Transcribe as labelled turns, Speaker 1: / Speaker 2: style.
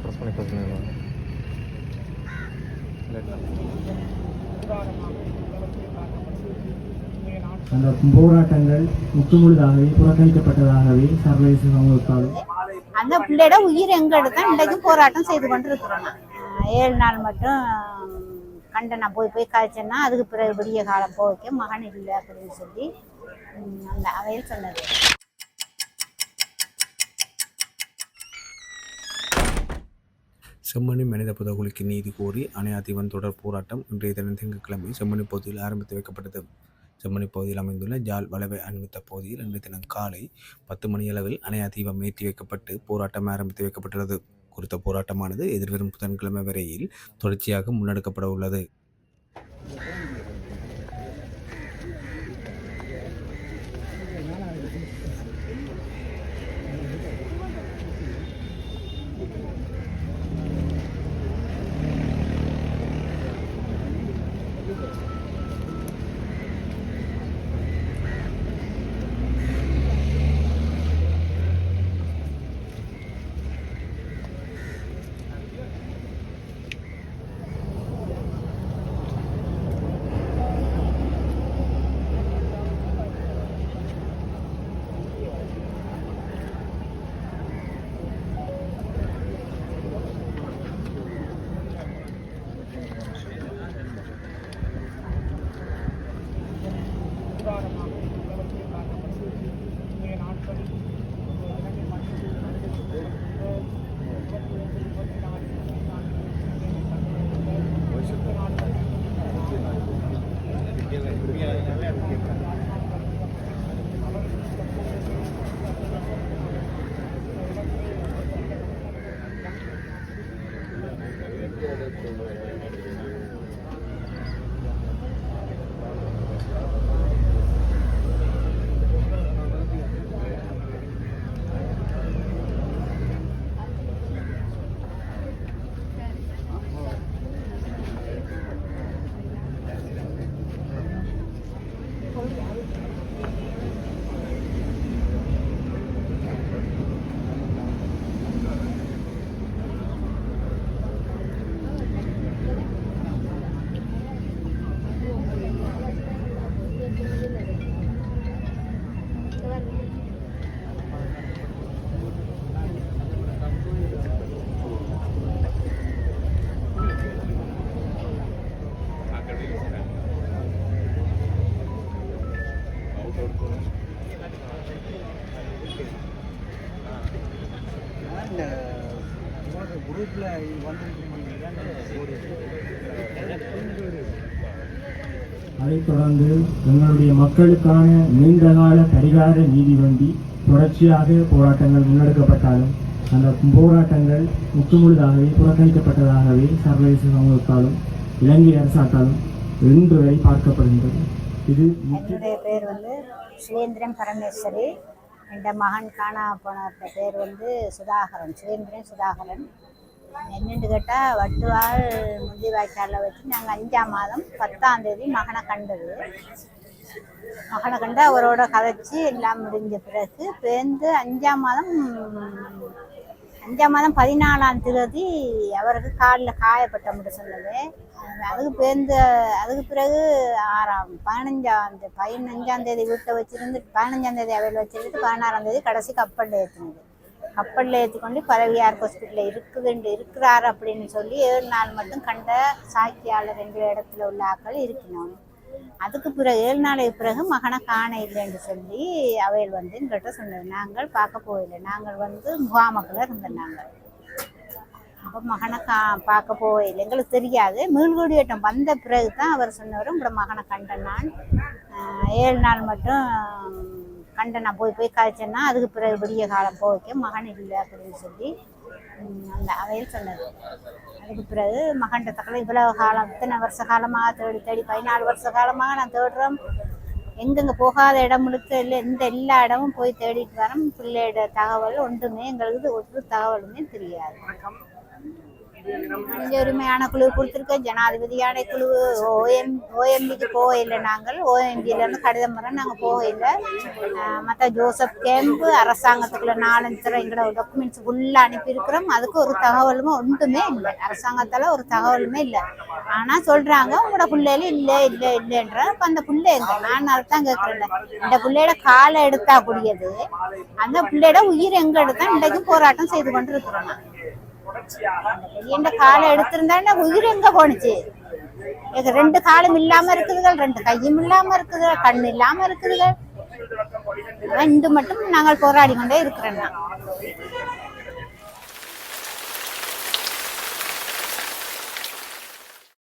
Speaker 1: Press பண்ணி பார்த்துங்க
Speaker 2: அந்த போராட்டங்கள் முற்றுமுழுதாகவே புறக்கணிக்கப்பட்டதாகவே சர்வதேச சமூகத்தாலும்
Speaker 3: அந்த பிள்ளையோட உயிர் எங்க எடுத்தா இன்றைக்கு போராட்டம் செய்து கொண்டு இருக்கிறோம். ஏழு நாள் மட்டும் கண்டன போய் போய் காய்ச்சேன்னா அதுக்கு பிறகு விடிய காலம் போய்க்க மகன் இல்லை அப்படின்னு சொல்லி அந்த அவையில் சொன்னது.
Speaker 4: செம்மணி மனித புதகுலிக்கு நீதி கோரி அணையாதீவன் தொடர் போராட்டம் இன்றைய தினம் திங்கட்கிழமை செம்மணி பகுதியில் ஆரம்பித்து வைக்கப்பட்டது. செம்மணி பகுதியில் அமைந்துள்ள ஜால் வளவை அண்மித்த பகுதியில் இன்றைய தினம் காலை பத்து மணியளவில் அணையாதீபம் ஏற்றி வைக்கப்பட்டு போராட்டம் ஆரம்பித்து வைக்கப்பட்டுள்ளது. குறித்த போராட்டமானது எதிர்வரும் புதன்கிழமை வரையில் தொடர்ச்சியாக முன்னெடுக்கப்பட உள்ளது.
Speaker 2: அதைத் தொடர்ந்து எங்களுடைய மக்களுக்கான நீண்டகால பரிகார நீதி வேண்டி தொடர்ச்சியாக போராட்டங்கள் முன்னெடுக்கப்பட்டாலும் அந்த போராட்டங்கள் முற்றுமுழுதாகவே புறக்கணிக்கப்பட்டதாகவே சர்வதேச சமூகத்தாலும் இலங்கை அரசாட்டாலும் இன்று வரை பார்க்கப்படுகின்றது. இது முற்று-
Speaker 3: என்னுடைய பேர் வந்து சுரேந்திரன் பரமேஸ்வரி. என்ட மகன் காணா போன பேர் வந்து சுதாகரன் சுரேந்திரன் சுதாகரன். என்னென்னு கேட்டால் வட்டுவாள் முந்தி வாய்க்காலில் வச்சு நாங்கள் அஞ்சாம் மாதம் பத்தாம் தேதி மகனை கண்டது. மகனை கண்டு அவரோட கதைச்சி எல்லாம் முடிஞ்ச பிறகு பேருந்து அஞ்சாம் மாதம் அஞ்சாம் மாதம் பதினாலாம் தேதி அவருக்கு காலில் காயப்பட்ட மட்டும் சொன்னது. அதுக்கு பிறந்த அதுக்கு பிறகு ஆறாம் பதினஞ்சாம் பதினஞ்சாம் தேதி வீட்டில் வச்சிருந்து பதினஞ்சாம் தேதி அவையில் வச்சிருந்து பதினாறாம் தேதி கடைசி கப்பலில் ஏற்றினது. கப்பலில் ஏற்றிக்கொண்டு பரவியார் ஹாஸ்பிட்டலில் இருக்குதுண்டு இருக்கிறார் அப்படின்னு சொல்லி ஏழு நாள் மட்டும் கண்ட சாக்கியாளர் ரெண்டு இடத்துல உள்ள ஆக்கள் இருக்கணும் அதுக்கு பிறகு ஏழு நாளைக்கு பிறகு மகனை காண இல்லைன்னு சொல்லி அவையில் வந்து எங்கள்கிட்ட சொன்னது. நாங்கள் பார்க்க போகலை நாங்கள் வந்து முகாமக்கில் இருந்தோம் நாங்கள். அப்போ மகனை கா பார்க்க போயில்லை எங்களுக்கு தெரியாது. மீள்குடியேட்டம் வந்த பிறகு தான் அவர் சொன்னவர் உங்களோட மகனை கண்டேன் நான் ஏழு நாள் மட்டும் கண்டேன் நான் போய் போய் காய்ச்சேன்னா அதுக்கு பிறகு விடிய காலம் போய்க்க மகன் இல்லை அப்படின்னு சொல்லி அந்த அவையில் சொன்னது. அதுக்கு பிறகு மகண்ட தக்கல இவ்வளவு காலம் இத்தனை வருஷ காலமாக தேடி தேடி பதினாலு வருஷ காலமாக நான் தேடுறோம். எங்கெங்க போகாத இடம் முழுக்க இல்லை எந்த எல்லா இடமும் போய் தேடிட்டு வரோம். பிள்ளையோட தகவல் ஒன்றுமே எங்களுக்கு ஒரு தகவலுமே தெரியாது. மனித உரிமையான குழு கொடுத்துருக்கோம் ஜனாதிபதியான குழு ஓஎம் ஓஎம்பிக்கு போக இல்லை நாங்கள். ஓஎம்பியில இருந்து கடிதம் வர நாங்கள் போக இல்லை. மற்ற ஜோசப் கேம்பு அரசாங்கத்துக்குள்ள நாலஞ்சு தரம் எங்களோட டாக்குமெண்ட்ஸ் ஃபுல்லாக அனுப்பியிருக்கிறோம். அதுக்கு ஒரு தகவலுமே ஒன்றுமே இல்லை. அரசாங்கத்தால் ஒரு தகவலுமே இல்லை. ஆனால் சொல்கிறாங்க உங்களோட பிள்ளையில இல்லை இல்லை இல்லைன்ற. அப்போ அந்த பிள்ளை எங்க? நான் அதுதான் கேட்குறேன் இந்த பிள்ளையோட காலை எடுத்தா கூடியது. அந்த பிள்ளையோட உயிர் எங்க எடுத்தா இன்றைக்கும் போராட்டம் செய்து கொண்டு இருக்கிறோம் என் காலை எடுத்திருந்தா உயிர் எங்க போனுச்சு எனக்கு ரெண்டு காலும் இல்லாம இருக்குதுகள் ரெண்டு கையும் இல்லாம இருக்குது கண் இல்லாம இருக்குதுகள். ரெண்டு மட்டும் நாங்கள் போராடி கொண்டே இருக்கிறோம்